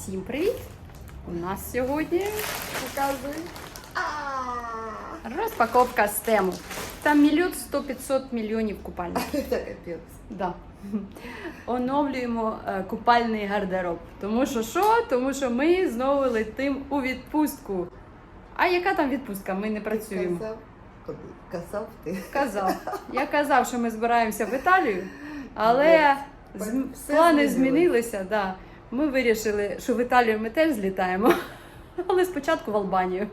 Всім привіт! У нас сьогодні Показуй. розпаковка з тему. Там мільйон сто 500 мільйонів купальників. Це капець. Да. Оновлюємо е, купальний гардероб. Тому що що? Тому що ми знову летимо у відпустку. А яка там відпустка? Ми не працюємо. Казав, казав ти. Казав. Я казав, що ми збираємося в Італію, але Вот. зм- плани змінилися. Да. Ми вирішили, що в Італію ми теж злітаємо. Але спочатку в Албанію.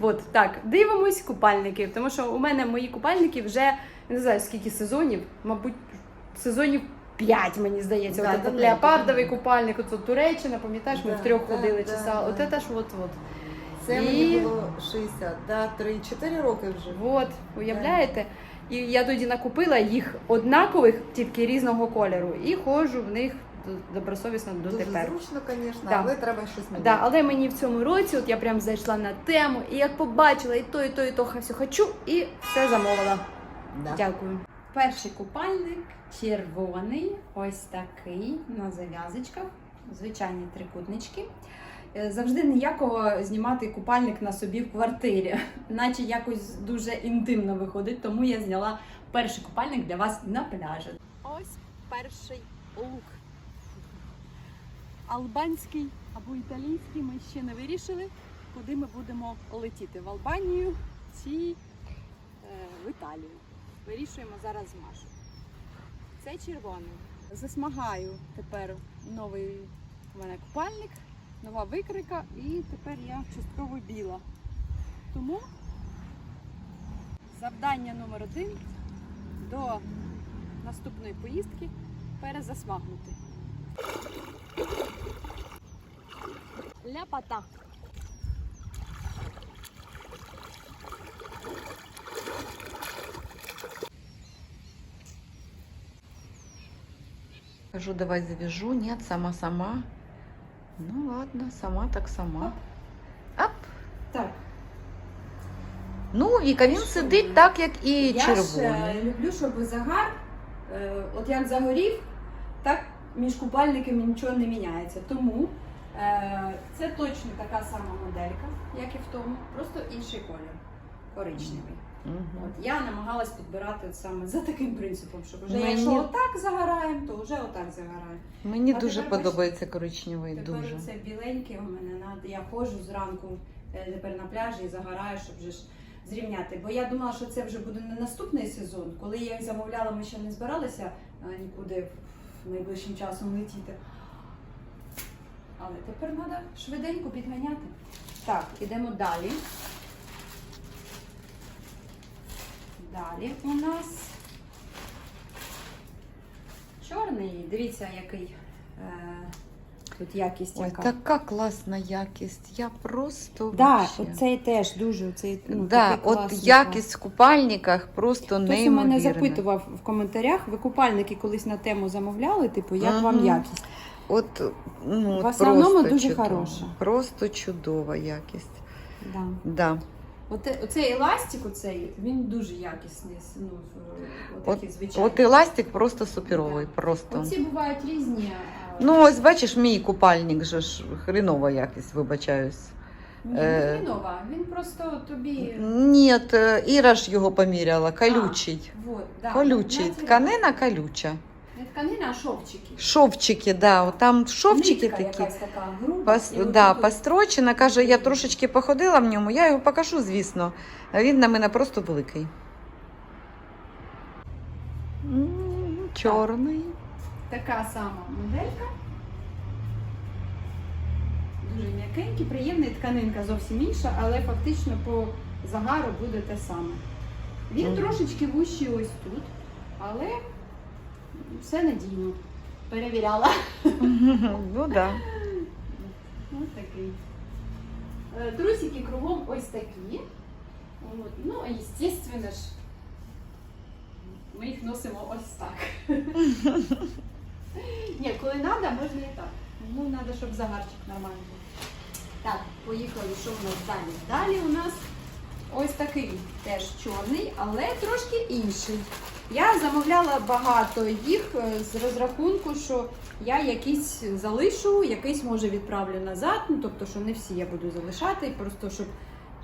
От так, дивимось купальники, тому що у мене мої купальники вже не знаю скільки сезонів, мабуть, сезонів 5, мені здається. Да, от да, леопардовий да. купальник, оце Туреччина, пам'ятаєш, ми Да, втрьох да, ходили да, часа. да. От це ж от от. Це І- мені було 60, да, 3-4 роки вже. От, уявляєте? І я тоді накупила їх однакових, тільки різного кольору, і ходжу в них добросовісно Дуже дотепер. зручно, звісно, Да. але треба щось міняти. Да, але мені в цьому році, от я прям зайшла на тему, і як побачила і то, і то, і то все хочу, і все замовила. Да. Дякую. Перший купальник червоний, ось такий на зав'язочках, звичайні трикутнички. Е, Завжди ніякого знімати купальник на собі в квартирі, наче якось дуже інтимно виходить, тому я зняла перший купальник для вас на пляжі. Ось перший лук. Албанський або італійський ми ще не вирішили, куди ми будемо летіти в Албанію чи е, в Італію. Вирішуємо зараз з Машою. Це червоний. Засмагаю тепер новий у мене купальник, нова викрика, і тепер я частково біла. Тому завдання номер один до наступної поїздки перезасмагнути. Ляпата. Скажу, давай завяжу. Нет, сама-сама. Ну ладно, сама так сама. Ап. Так, Ну, Віка, він сидить так, як і я ж е, люблю, щоб загар, е, от як загорів, так між купальниками нічого не міняється. Тому це точно така сама моделька, як і в тому, просто інший колір, коричневий. Мгм. От я намагалась підбирати от саме за таким принципом, щоб вже Мені- якщо отак загораємо, то вже отак загораємо. Мені А дуже тепер подобається коричневий, Тепер дуже. це біленьке у мене надо. Я ходжу зранку е, тепер на пляжі і загораю, щоб вже ж зрівняти. Бо я думала, що це вже буде не наступний сезон. Коли я їх замовляла, ми ще не збиралися е, нікуди в- найближчим часом летіти. Але тепер треба швиденько підганяти. Так, ідемо далі. Далі у нас чорний. Дивіться, який е, тут якість Ой, яка. така класна якість. Я просто Да, вообще. оцей теж дуже оцей, ну, да, такий от класний якість в купальниках просто. Хтось у неймовірна. мене запитував в коментарях, ви купальники колись на тему замовляли, типу, як вам Мгм. якість? От, ну, В основному просто дуже чудово. хороша. Просто чудова якість. Да. Да. Оте, оцей еластик, оцей, він дуже якісний. Ну, От, отакий звичайний. от еластик просто суперовий. Да. Просто. Оці бувають різні. а, Ну, ось бачиш, мій купальник же ж хренова якість, вибачаюсь. ні, е, він просто тобі. Ні, е, Іра ж його поміряла, колючий. Вот, да. Колючий. Тканина колюча. Не тканина, а шовчики. Шовчики, да, от там шовчики Нитка такі. якась така груба. Пос, і да, тут- построчена. Каже, я трошечки походила в ньому, я його покажу, звісно. Він на мене просто великий. М, Чорний. Така сама моделька. Дуже м'якенький, приємний тканинка зовсім інша, але фактично по загару буде те саме. Він Мгм. трошечки вущий ось тут, але все надійно. Перевіряла. Ну да. Ось такий. Е, Трусики кругом ось такі. От. Ну, а естественно ж, ми їх носимо ось так. Ні, коли треба, можна і так. Ну, треба, щоб загарчик нормальний був. Так, поїхали, що у нас далі? Далі у нас ось такий теж чорний, але трошки інший. Я замовляла багато їх е, з розрахунку, що я якісь залишу, якийсь може відправлю назад. Ну тобто, що не всі я буду залишати, просто щоб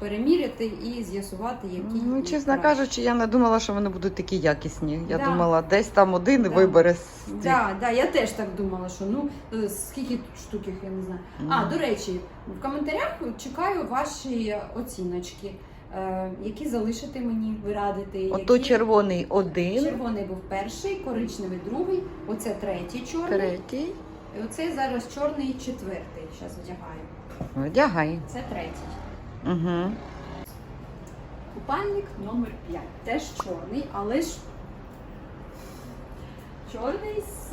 переміряти і з'ясувати, які Ну, чесно краще. кажучи, я не думала, що вони будуть такі якісні. Я Да. думала, десь там один Да. вибере тих. Да, да, я теж так думала, що ну е, скільки тут штук їх, я не знаю. А, до речі, в коментарях чекаю ваші оціночки, які залишити мені, ви радите. Ото які... червоний один, Червоний був перший, коричневий другий, оце третій чорний. третій. І оцей зараз чорний четвертий. Зараз вдягаю. Вдягай. Це третій. Угу. Купальник номер 5. Теж чорний, але ж чорний з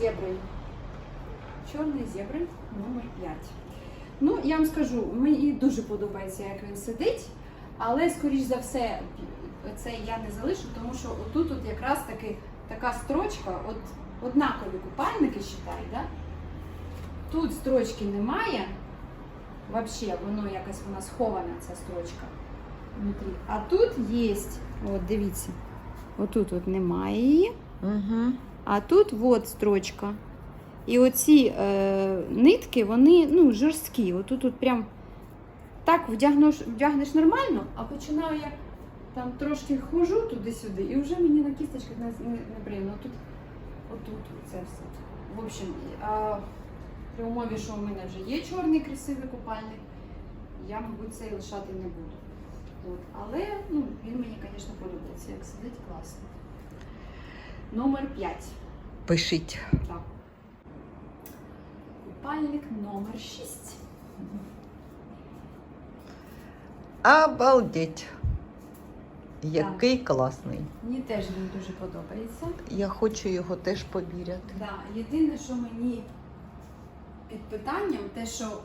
зеброю. Чорний зебри номер 5. Ну, я вам скажу, мені дуже подобається, як він сидить, але, скоріш за все, це я не залишу, тому що отут от якраз таки така строчка, от однакові купальники, считай, да? Тут строчки немає. Вообще, воно якось вона схована, ця строчка внутрі. А тут є, от дивіться, отут от немає її, Угу. а тут от строчка. І оці е, нитки, вони ну, жорсткі. Отут от прям так вдягнеш, вдягнеш нормально, а починаю я там трошки хожу туди-сюди, і вже мені на кісточках не, не, неприємно. Тут, отут це все. В общем, а, при умові, що у мене вже є чорний красивий купальник, я, мабуть, цей лишати не буду. От. Але ну, він мені, звісно, подобається. Як сидить класно. Номер 5. Пишіть. Так. Купальник номер 6. Обалдеть. Який класний. Мені теж він дуже подобається. Я хочу його теж поміряти. Да. Єдине, що мені під питанням, те, що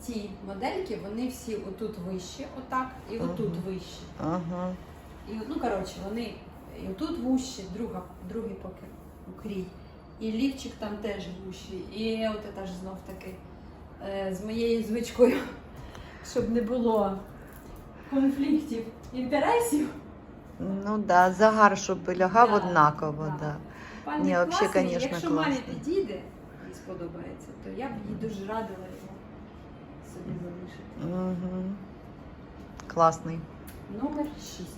ці модельки, вони всі отут вищі, отак, і отут Ага. вищі. Ага. І, ну, коротше, вони і отут вущі, друга, другий поки укрій. І лівчик там теж вущий. І от це ж знов таки е, з моєю звичкою, щоб не було конфліктів інтересів. Ну да, загар, щоб лягав Да, однаково, да. да. Пальник Ні, вообще, класний. конечно, Якщо мамі підійде і сподобається, то я б їй дуже радила його собі залишити. Угу. Класний. Номер 6.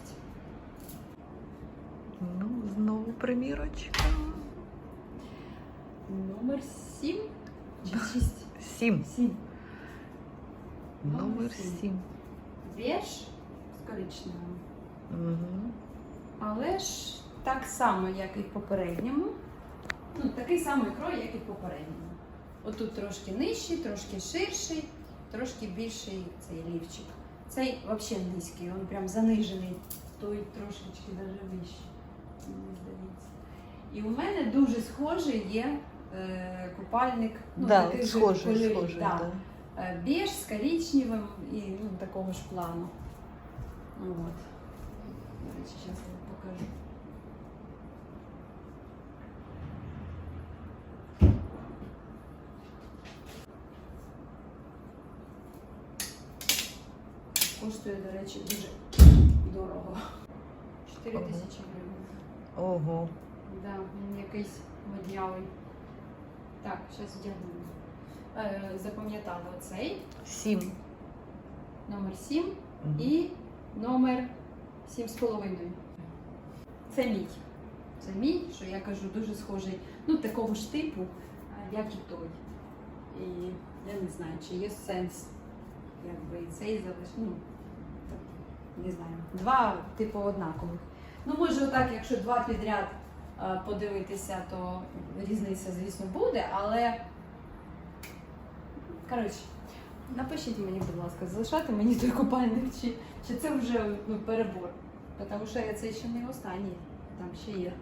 Ну, знову примірочка. Номер 7 чи 6? Сім. 7. Номер Номер сім. сім. Беж з коричневим. Угу. Але ж так само, як і в попередньому. Ну, такий самий крой, як і в попередньому. Отут трошки нижчий, трошки ширший, трошки більший цей лівчик. Цей взагалі низький, він прям занижений, той трошечки навіть вищий. І у мене дуже схожий є купальник. Ну, да, таких же схожий, кольорів, схожий, да. да. Е, Біж з коричневим і ну, такого ж плану. Ну, от. До речі, зараз я вам покажу. Коштує, до речі, дуже дорого. 4 Ого. тисячі гривень. Ого. Да, він якийсь моднявий. Так, зараз вдягнемо. Е, запам'ятали оцей Сім. номер 7 Мгм. і номер 7,5. Це мій. Це мій, що я кажу, дуже схожий, ну, такого ж типу, як і той. І я не знаю, чи є сенс, якби цей залиш. Ну, так, не знаю. Два, типу, однакових. Ну, може, отак, якщо два підряд подивитися, то різниця, звісно, буде, але. Коротше, напишіть мені, будь ласка, залишати мені той купальник, чи, чи це вже ну, перебор. Тому що я це ще не останній, там ще є.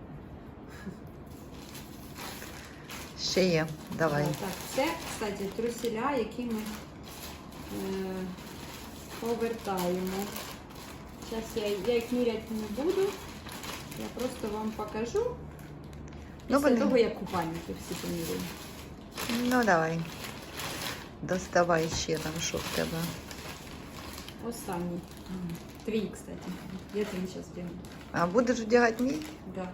Ще є. Давай. Так, це, кстати, труселя, які ми е, повертаємо. Зараз я, я їх міряти не буду. Я просто вам покажу. Ну, Після вони- того, як купальники всі поміряю. Ну давай. Доставай ще там, що в тебе. Останній. Твій, кстати. Я твій зараз вдягну. А будеш вдягати мій? Да.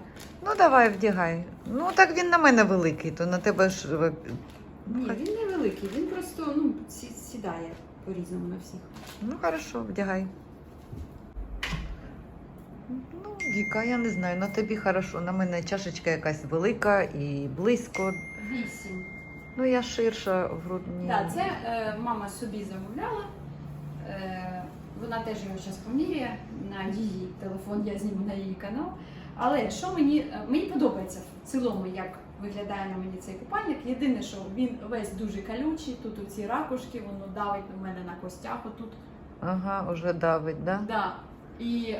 Ну давай вдягай. Ну так він на мене великий, то на тебе ж. е, Ну, Ні, хай- він невеликий, він просто ну, сі- сідає по-різному на всіх. Ну хорошо, вдягай. Ну, Віка, я не знаю, на тобі хорошо. На мене чашечка якась велика і близько. Вісім. Ну я ширша в грудні. Так, це е, мама собі замовляла. Е, вона теж його зараз поміряє на її телефон, я зніму на її канал. Але що мені, е, мені подобається в цілому, як виглядає на мені цей купальник. Єдине, що він весь дуже колючий, тут оці ракушки, воно давить на мене на костях отут. Ага, уже давить, да? Да. І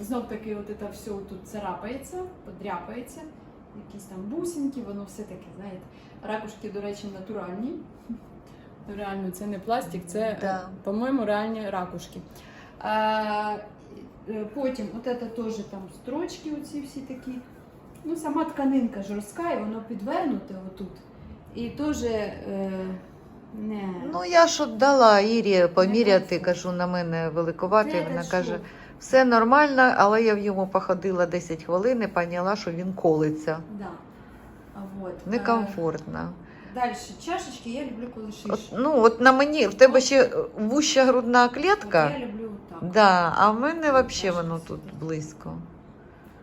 знов таки, от це все тут царапається, подряпається, якісь там бусинки, воно все таке, знаєте. Ракушки, до речі, натуральні. Реально, це не пластик, це, е, Да. по-моєму, реальні ракушки. А, е, потім, от це теж там строчки, оці всі такі. Ну, сама тканинка жорстка, і воно підвернуте отут. І теж е, не. Ну я ж дала Ірі поміряти, кажу, на мене великуватий. Це Вона що? каже, все нормально, але я в йому походила 10 хвилин і поняла, що він колиться. Да. Вот. Некомфортно. Далі чашечки я люблю, коли От, ширше. ну, от на мені, в тебе ще вуща грудна От клітка. я люблю так. Да, а в мене взагалі воно тут близько.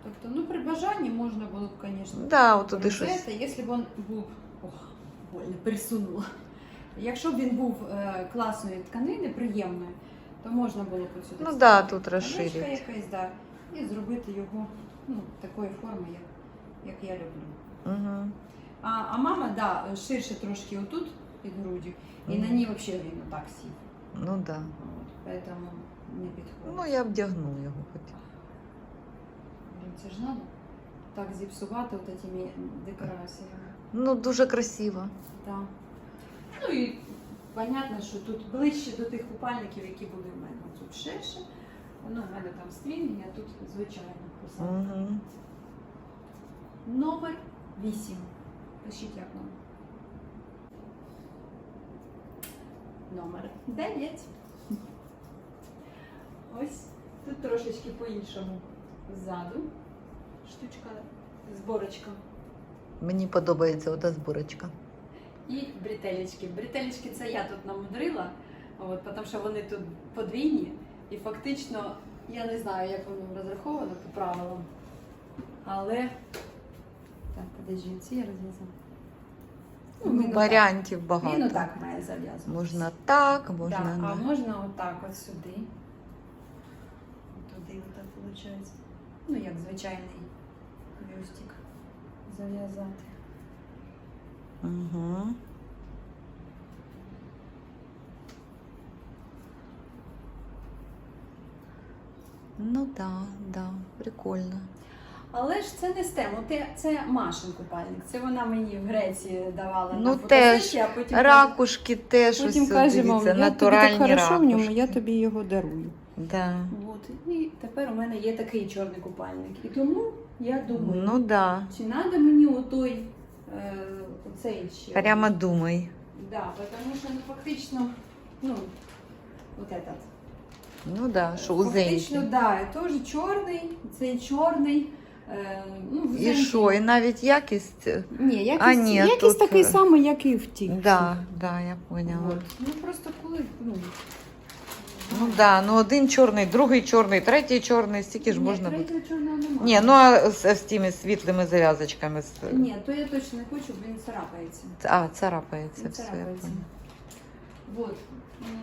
Тобто, ну при бажанні можна було б, звісно, Да, от туди щось. якщо б він був. Ох, больно присунула. Якщо б він був е, класної тканини, приємної, то можна було б сюди. Ну да, тут розширити. якесь, да, і зробити його ну, такої форми, як, як я люблю. Угу. А, а мама, да, ширше трошки отут під груддю, і на ній взагалі він отак сів. Ну да. От, поэтому не підходить. Ну я вдягну його хоч. Блін, це ж надо так зіпсувати от этими декораціями. Ну дуже красиво. Так. Ну і понятно, що тут ближче до тих купальників, які були в мене. Тут ширше. Воно в мене там стрільнення, а тут звичайно посадка. Угу. Номер 8. Пишіть як номер. Номер 9. Ось тут трошечки по-іншому ззаду. Штучка, зборочка. Мені подобається ота зборочка. І бретелечки. Бретелечки це я тут намудрила, от, тому що вони тут подвійні. І фактично я не знаю, як воно розраховано по правилам. Але. Так, подожди, ці я розв'язала. Ну, отак. варіантів багато. Він отак має зав'язуватися. Можна так, можна. Да, а на- можна отак от сюди. Туди отак виходить. Ну, як звичайний бюстик зав'язати. Угу. Ну да, да, прикольно. Але ж це не Те- це Машин купальник. Це вона мені в Греції давала Ну, на теж а потім Ракушки теж потім ось, каже, дивіться, мам, я тобі так хорошо в ньому, я тобі його дарую. Да. От. І тепер у мене є такий чорний купальник. І тому я думаю, Ну да. чи треба мені отой е, оцей ще. Прямо думай. Да, потому что ну, фактично, ну, вот этот. Ну да, що Фактично, узенький. да, теж чорний, цей чорний. Е, ну, І що, і навіть якість. Ні, якість, А, ні, якість тут, такий е, самий, як і в тій. Да, да, я поняла. От. Ну просто коли, ну. Ну да, ну один чорний, другий чорний, третій чорний, стільки ж Ні, можна буде. третього чорного немає. Ні, ну а з, з тими світлими зав'язочками. з- Ні, то я точно не хочу, бо він царапається. А, царапається Він все. я царапається. поняла. Вот.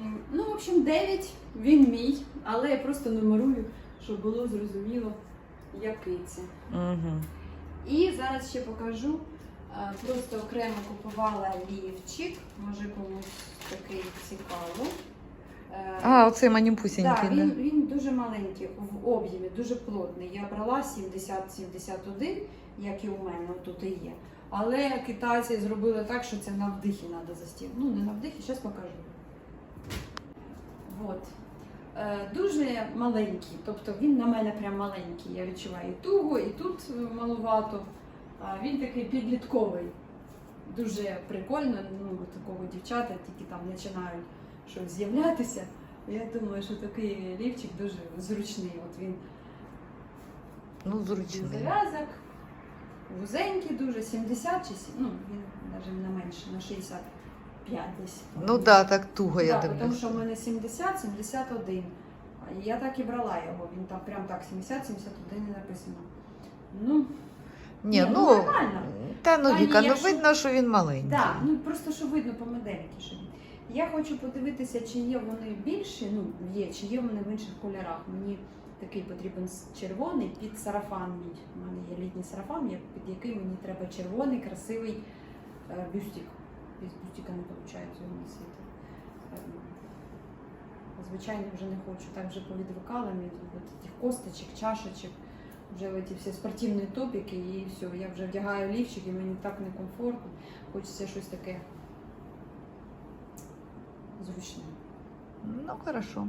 М, Ну, в общем, 9, він мій, але я просто нумерую, щоб було зрозуміло, який це. Угу. І зараз ще покажу. е, Просто окремо купувала лівчик, може комусь такий цікаво. Е, А, оцей да, маніпусінький, він, да. він дуже маленький в об'ємі, дуже плотний. Я брала 70-71, як і у мене тут і є. Але китайці зробили так, що це на вдихі треба застібнути. Ну, не на вдихі, зараз покажу. Вот. Е, Дуже маленький, тобто він на мене прям маленький. Я відчуваю і туго, і тут е, малувато. А він такий підлітковий. Дуже прикольно. Ну, такого дівчата тільки там починають щось з'являтися. Я думаю, що такий лівчик дуже зручний. От він Ну, зручний. зав'язок. Вузенький дуже, 70 чи ну, він навіть не менше, на 65 десь. Ну да, так туго я Да, тому що в мене 70, 71. Я так і брала його. Він там прям так 70, 71 і написано. Ну, Ні, Ні, ну, ну, нормально. та ну Віка, ну якщо- видно, що він маленький. так, ну просто що видно по модельки. Що він. Я хочу подивитися, чи є вони більші, ну є, чи є вони в інших кольорах. Мені такий потрібен червоний під сарафан. У мене є літній сарафан, під який мені треба червоний, красивий е, бюстик. Без бюстика не виходить його носити. Ем, Звичайно, вже не хочу. Так вже повідвикала від от цих косточок, чашечок. Вже ці всі спортивні топіки і все. Я вже вдягаю лівчик і мені так некомфортно. Хочеться щось таке зручне. Ну, хорошо.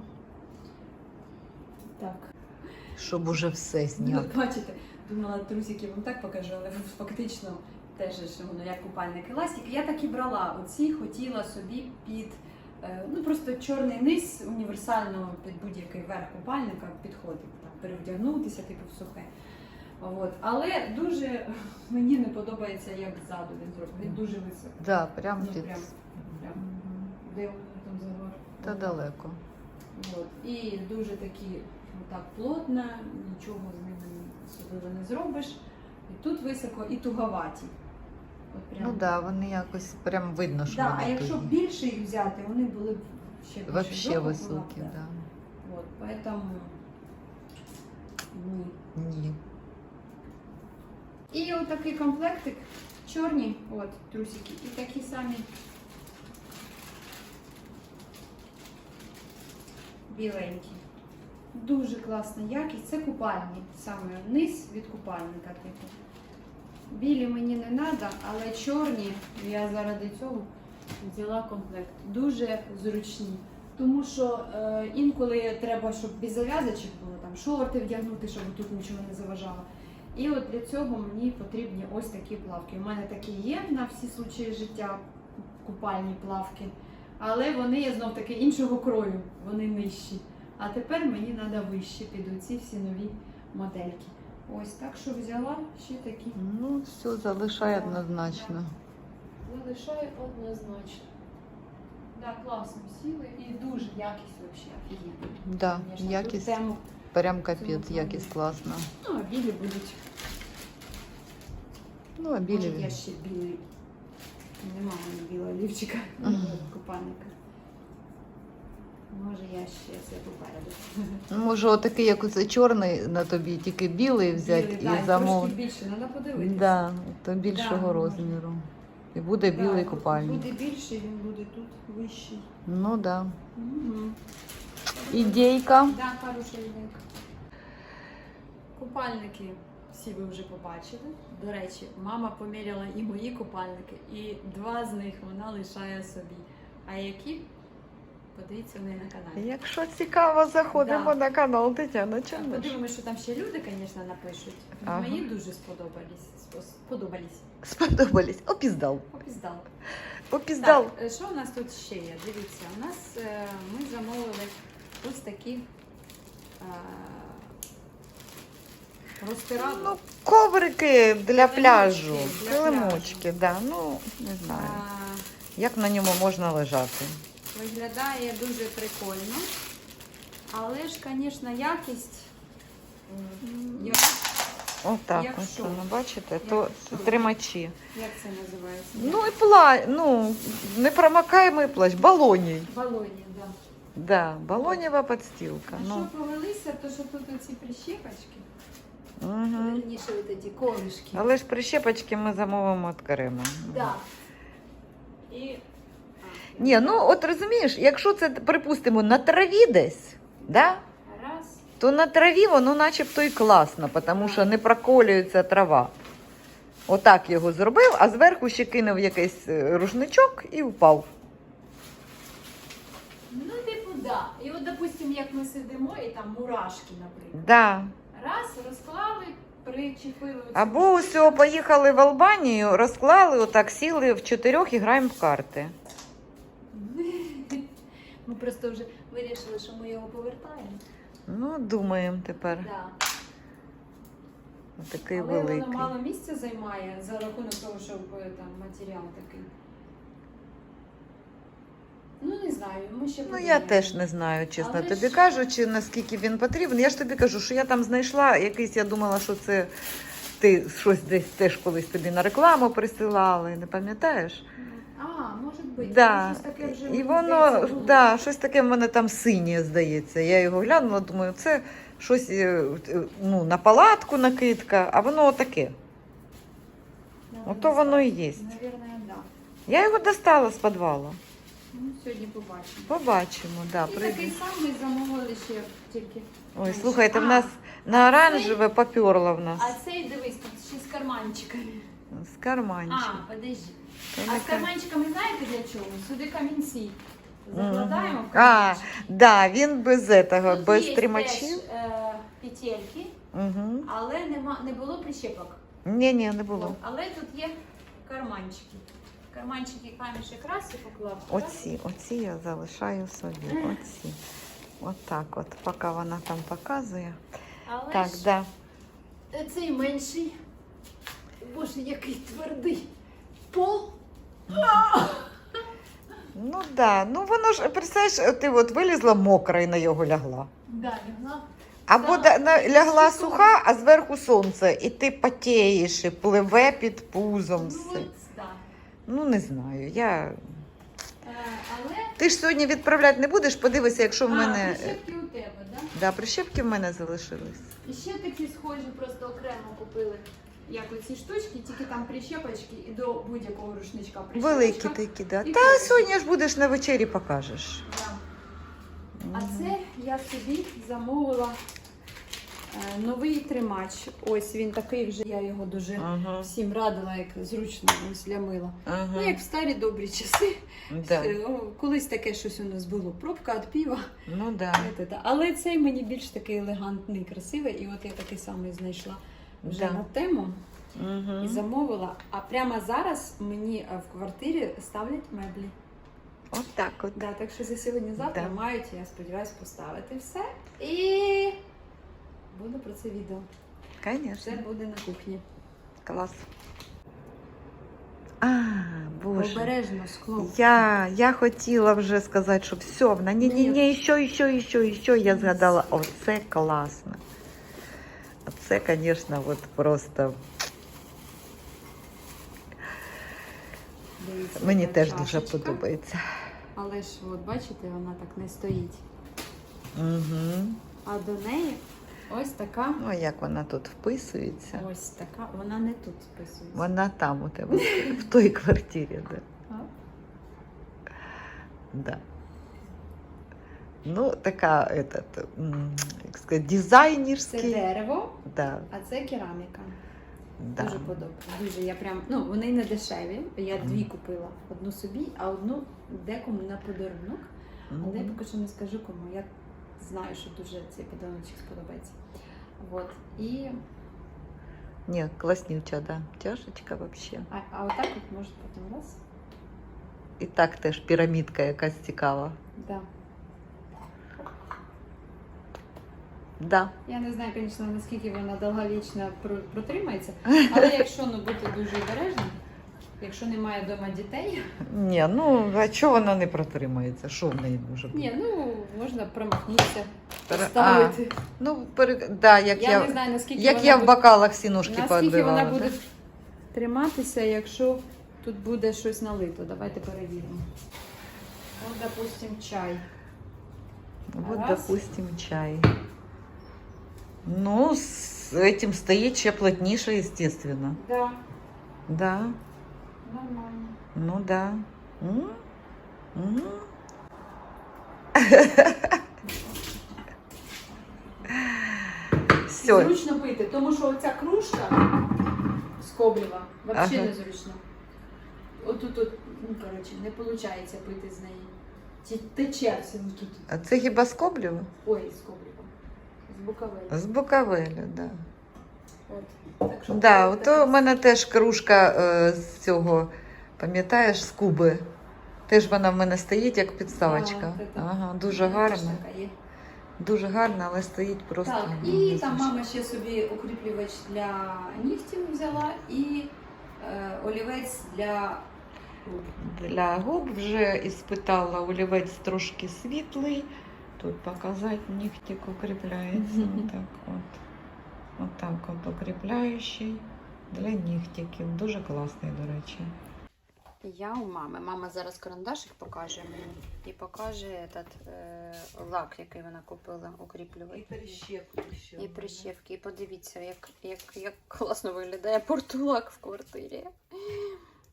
Так. Щоб уже все Ну, бачите, думала, трусики вам так покажу, але фактично теж воно як купальник еластик. Я так і брала. Оці хотіла собі під е, ну просто чорний низ універсально під будь-який верх купальника підходить. Там, перевдягнутися, типу в сухе. От. Але дуже мені не подобається, як ззаду він зроблений. Він дуже високий. Да, прям Ну, прям, прям. Мгм. Де воно? Та далеко. От. І дуже такі ну, так плотно, нічого з ними особливо не зробиш. І тут високо, і туговаті. От прям. Ну да, вони якось прям видно, що да, а вони якщо б тугі. більше їх взяти, вони були б ще більше. Вообще Жопа була б, високі, да. да. От, поэтому ні. Ні. І отакий комплектик, чорні, от, трусики, і такі самі біленькі. Дуже класна якість. Це купальні, саме низ від купальника типу. Білі мені не треба, але чорні я заради цього взяла комплект. Дуже зручні. Тому що е, інколи треба, щоб без зав'язочок було там шорти вдягнути, щоб тут нічого не заважало. І от для цього мені потрібні ось такі плавки. У мене такі є на всі случаї життя купальні плавки, але вони є знов таки іншого крою, вони нижчі. А тепер мені треба вищі під оці всі нові модельки. Ось так що взяла ще такі. Ну, все, залишай Да, однозначно. Залишаю однозначно. Да, класно сіли і дуже якість взагалі офігенна. Да, Конечно, якість тему, прям капець, якість класна. ну, а білі будуть. Ну, а Може, білі. я ще білий. Нема в мене білого лівчика купальника. Може, я ще це попереду. Ну, Може, отакий, як оце чорний на тобі, тільки білий взяти і замовити. Трошки більше, треба подивитися. Да, то більшого Да, розміру. І буде Да, білий купальник. Буде більший, він буде тут вищий. Ну да. Угу. Ідейка. Да, хороша ідейка. Купальники всі ви вже побачили. До речі, мама поміряла і мої купальники, і два з них вона лишає собі. А які? Подивіться в неї на каналі. Якщо цікаво, заходимо Да. на канал Тетяна Чаниш. Подивимося, що там ще люди, звісно, напишуть. Ага. Мені дуже сподобались. Сподобались. Сподобались. Опіздал. Опіздал. Так, е, що у нас тут ще є? Дивіться, у нас е, ми замовили ось такі е. Ну, коврики для пляжу. для Килимочки, да. Ну, не знаю. Як на ньому можна лежати? Виглядає дуже прикольно. Але ж, звісно, якість. Як, Отак, ось воно, бачите, Як то що? тримачі. як це називається? Ну і пла, ну, непромокаємий плащ, балоній. Балоні, так. Да, балонєва підстілка. А Ну, що повелися, то що тут оці прищепочки, угу. верніше от ці колишки. Але ж прищепочки ми замовимо окремо. Да. І... Ні, ну от розумієш, якщо це, припустимо, на траві десь, да, Раз. то на траві воно начебто і класно, тому що не проколюється трава. Отак його зробив, а зверху ще кинув якийсь е, рушничок і впав. Ну, типу, да. І от, допустим, як ми сидимо, і там мурашки, наприклад. Да. Раз, розклали, причепили. Або усього поїхали в Албанію, розклали, отак сіли в чотирьох і граємо в карти. Ми просто вже вирішили, що ми його повертаємо. Ну, думаємо тепер. Да. Такий Але великий. воно мало місця займає за рахунок того, що е, там матеріал такий. Ну, не знаю, ми ще Ну, я теж не знаю, чесно Але тобі ж- кажучи, наскільки він потрібен. Я ж тобі кажу, що я там знайшла якийсь, я думала, що це ти щось десь теж колись тобі на рекламу присилали, не пам'ятаєш? А, може бути. Да. Щось таке вже, І мені воно, було. да, щось таке в мене там синє, здається. Я його глянула, думаю, це щось е, е, ну, на палатку накидка, а воно таке. Да, Ото воно і є. Наверное, да. Я його достала з підвалу. Ну, сьогодні побачимо. Побачимо, да, І прийде. такий самий замовили ще тільки. Ой, слухайте, в нас на оранжеве поперло в нас. А цей дивись, тут ще з карманчиками. З. А, подожди. Та А з карманчиками знаєте для чого? Сюди камінці. Закладаємо в А, карманчик. да, він без этого, Тут без є тримачів. теж, е, петельки, Угу. але нема, не було прищепок. Ні, ні, не було. Але тут є карманчики. Карманчики камішек раз і поклав. Оці, оці я залишаю собі. Оці. Отак от, поки вона там показує. Але Так, ж да. цей менший. Боже, який твердий. Пол. Ну да, ну воно ж, представляєш, ти от вилізла мокра і на його лягла. Да, лягла. Або Да, да, на, лягла суха, а зверху сонце, і ти потієш, і пливе під пузом Ну, все. Ну не знаю. Я... Е, але Ти ж сьогодні відправляти не будеш, подивися, якщо в мене. А, прищепки у тебе, да? Да, прищепки в мене залишились. І ще такі схожі, просто окремо купили. Як оці штучки, тільки там прищепочки і до будь-якого рушничка прищепочка. Великі такі, да. І Та кольця. сьогодні ж будеш на вечері покажеш. Да. А це я собі замовила новий тримач. Ось він такий вже. Я його дуже Ага, всім радила, як зручно ось для мила. ага. Ну, як в старі добрі часи. да. Е, Колись таке щось у нас було. Пробка від пива. Ну да. Але цей мені більш такий елегантний, красивий. І от я такий самий знайшла вже Да. на тему і Угу. замовила. А прямо зараз мені е, в квартирі ставлять меблі. От так от. Да, так що за сьогодні-завтра Да. мають, я сподіваюся, поставити все. І буде про це відео. Все Звісно. буде на кухні. Клас. А, боже. Обережно скло. Я, я хотіла вже сказати, що все, вона ні, ні, ні, ще, ще, ще, ще. Я згадала, оце класно. Оце, звісно, от просто Дивіться, мені яка теж дуже чашечка. подобається. Але ж, от бачите, вона так не стоїть. Угу. А до неї ось така, Ну, як вона тут вписується? ось така, вона не тут списується. Вона там у тебе, в той квартирі, да. А? Да. Ну, така, этот, як сказати, дизайнерський. Це дерево, Да, а це кераміка. да. Дуже подобається. Дуже я прям, ну вони не дешеві. Я дві купила. Одну собі, а одну декому на подарунок. Але я поки що не скажу кому. Я знаю, що дуже цей подарунок сподобається. От. І Ні, класнюча, да. Чашечка вообще. а, а отак от може потім раз. І так теж пірамідка якась цікава. Да. Да. Я не знаю, звісно, наскільки вона довговічно протримається, але якщо ну бути дуже обережним, якщо немає вдома дітей, Ні, ну а чого вона не протримається? Що в неї може бути? ні, ну можна промахнутися, поставити. Ну, пере... да, як Я, я, не знаю, наскільки як вона я в буде- бокалах всі ножки Наскільки вона буде да? триматися, якщо тут буде щось налито? Давайте перевіримо. От, допустим, чай. Вот, Раз. допустим, чай. Ну, з этим стоїть ще плотніше, естественно. Да, Да, нормально. ну да. М? М? Все. Зручно пити, тому що оця кружка скоблєва, взагалі Ага. незручно. Отут, от, ну, коротше, не виходить пити з неї. Ті- Тече все тут. А це хіба скоблєво? Ой, скоблєва. З буковель. З Буковеля, да. От. Так Да, от ото в мене теж кружка е, з цього, пам'ятаєш, з Куби. Теж вона в мене стоїть як підставочка. Ага, дуже гарна. Дуже гарна, але стоїть просто. Так, і там мама ще собі укріплювач для нігтів взяла і е, олівець для губ. Для губ вже іспитала олівець трошки світлий. Тут показати нігтик укріпляється. Мгм. Отак от. Отак от укріпляючий для нігтиків. Дуже класний, до речі. Я у мами. Мама зараз карандашик покаже мені і покаже этот, е, лак, який вона купила, укріплювач. прищепку ще. І прищепки. І подивіться, як, як, як класно виглядає портулак в квартирі.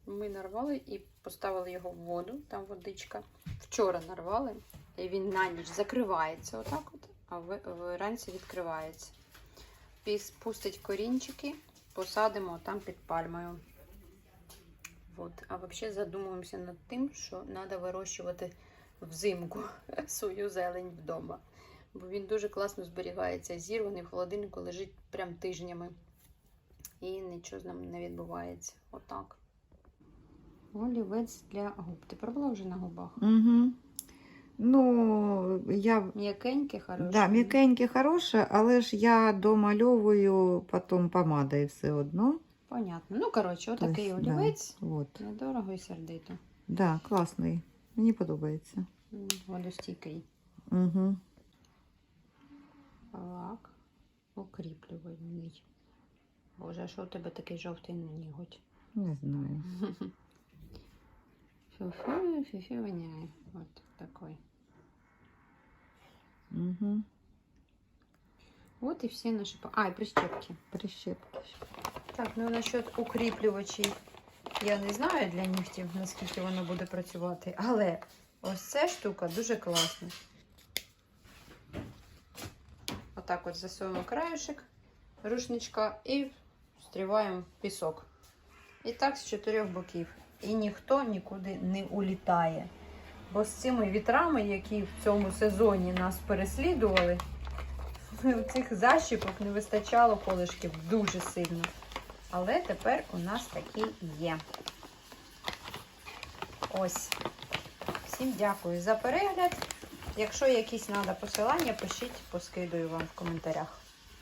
Ми нарвали і поставили його в воду, там водичка. Вчора нарвали, і він на ніч закривається отак от, а вранці відкривається. Пустить корінчики, посадимо там під пальмою. От. А взагалі задумуємося над тим, що треба вирощувати взимку свою зелень вдома. Бо він дуже класно зберігається. Зірваний в холодильнику лежить прям тижнями. І нічого з ним не відбувається. Отак. Олівець для губ. Ти пробувала вже на губах? Угу. Ну, я М'якеньке, хороше. да, м'якеньке хороше, але ж я домальовую потім помадою все одно. Понятно. Ну, коротше, отакий Тобто, да. олівець. От. Недорого і сердито. Да, класний. Мені подобається. Водостійкий. Угу. Лак. Укріплювальний. Боже, а що у тебе такий жовтий ніготь? Не знаю. Фу-фу, фу-фу воняє. От такой. Угу. От і всі наші. А, і прищепки. Прищепки. Так, ну насчет укріплювачів я не знаю для нігтів, наскільки воно буде працювати, але ось ця штука дуже класна. Отак от засовуємо краєшок рушничка і встріваємо в пісок. І так з чотирьох боків. І ніхто нікуди не улітає. Бо з цими вітрами, які в цьому сезоні нас переслідували, цих защіпок не вистачало колишків дуже сильно. Але тепер у нас такі є. Ось. Всім дякую за перегляд. Якщо якісь треба посилання, пишіть, поскидую вам в коментарях.